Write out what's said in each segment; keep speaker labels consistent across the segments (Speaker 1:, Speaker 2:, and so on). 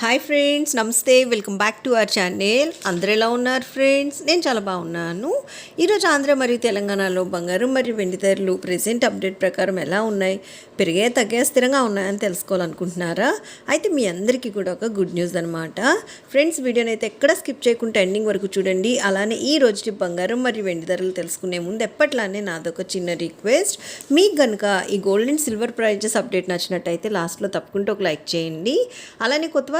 Speaker 1: Hi friends నమస్తే. Welcome back to our channel అందరు ఎలా ఉన్నారు ఫ్రెండ్స్ నేను చాలా బాగున్నాను. ఈరోజు ఆంధ్ర మరియు తెలంగాణలో బంగారం మరియు వెండి ధరలు ప్రెసెంట్ అప్డేట్ ప్రకారం ఎలా ఉన్నాయి? పెరిగే తగ్గే స్థిరంగా ఉన్నాయని తెలుసుకోవాలనుకుంటున్నారా? అయితే మీ అందరికీ కూడా ఒక గుడ్ న్యూస్ అనమాట ఫ్రెండ్స్ వీడియోని అయితే ఎక్కడ స్కిప్ చేయకుండా ఎండింగ్ వరకు చూడండి. అలానే ఈ రోజుకి బంగారం మరియు వెండి ధరలు తెలుసుకునే ముందు ఎప్పట్లానే నాదొక చిన్న రిక్వెస్ట్ మీకు కనుక ఈ gold and silver prizes update నచ్చినట్టయితే లాస్ట్లో తప్పకుండా ఒక లైక్ చేయండి. అలానే కొత్త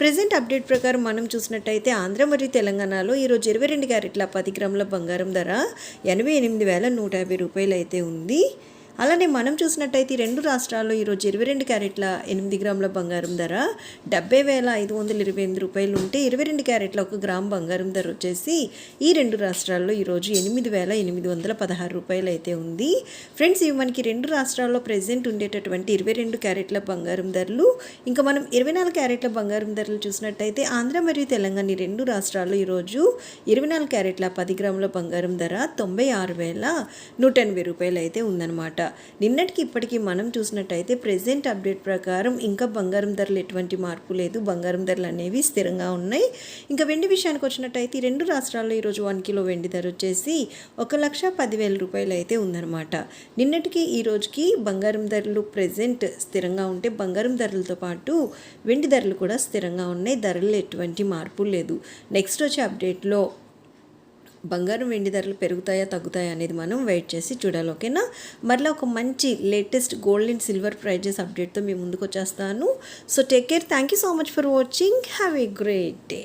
Speaker 1: ప్రజెంట్ అప్డేట్ ప్రకారం మనం చూసినట్టయితే ఆంధ్ర మరియు తెలంగాణలో ఈరోజు ఇరవై రెండు క్యారెట్ల పది గ్రాముల బంగారం ధర ఎనభై ఎనిమిది వేల నూట యాభై రూపాయలు అయితే ఉంది. అలానే మనం చూసినట్టయితే ఈ రెండు రాష్ట్రాల్లో ఈరోజు ఇరవై రెండు క్యారెట్ల ఎనిమిది గ్రాముల బంగారం ధర డెబ్బై వేల ఐదు వందల ఇరవై ఎనిమిది రూపాయలు ఉంటే ఇరవై రెండు క్యారెట్ల ఒక గ్రామ్ బంగారం ధర వచ్చేసి ఈ రెండు రాష్ట్రాల్లో ఈరోజు ఎనిమిది వేల ఎనిమిది వందల పదహారు రూపాయలు అయితే ఉంది. ఫ్రెండ్స్ ఇవి మనకి రెండు రాష్ట్రాల్లో ప్రెసెంట్ ఉండేటటువంటి ఇరవై రెండు క్యారెట్ల బంగారం ధరలు. ఇంకా మనం ఇరవై నాలుగు క్యారెట్ల బంగారం ధరలు చూసినట్టయితే ఆంధ్ర మరియు తెలంగాణ ఈ రెండు రాష్ట్రాల్లో ఈరోజు ఇరవై నాలుగు క్యారెట్ల పది గ్రాముల బంగారం ధర తొంభై ఆరు వేల నూట ఎనభై రూపాయలు అయితే ఉందన్నమాట. నిన్నటికి ఇప్పటికీ మనం చూసినట్టయితే ప్రెజెంట్ అప్డేట్ ప్రకారం ఇంకా బంగారం ధరలు ఎటువంటి మార్పు లేదు. బంగారం ధరలు అనేవి స్థిరంగా ఉన్నాయి. ఇంకా వెండి విషయానికి వచ్చినట్టయితే ఈ రెండు రాష్ట్రాల్లో ఈరోజు వన్ కిలో వెండి ధర వచ్చేసి ఒక లక్ష పదివేల రూపాయలు అయితే ఉందన్నమాట. నిన్నటికి ఈ రోజుకి బంగారం ధరలు ప్రజెంట్ స్థిరంగా ఉంటే బంగారం ధరలతో పాటు వెండి ధరలు కూడా స్థిరంగా ఉన్నాయి. ధరలు ఎటువంటి మార్పు లేదు. నెక్స్ట్ వచ్చే అప్డేట్లో బంగారం వెండి ధరలు పెరుగుతాయా తగ్గుతాయా అనేది మనం వెయిట్ చేసి చూడాలి ఓకేనా మరలా ఒక మంచి latest gold and silver prizes అప్డేట్తో మీ ముందుకు వచ్చేస్తాను. So take care thank you so much for watching have a great day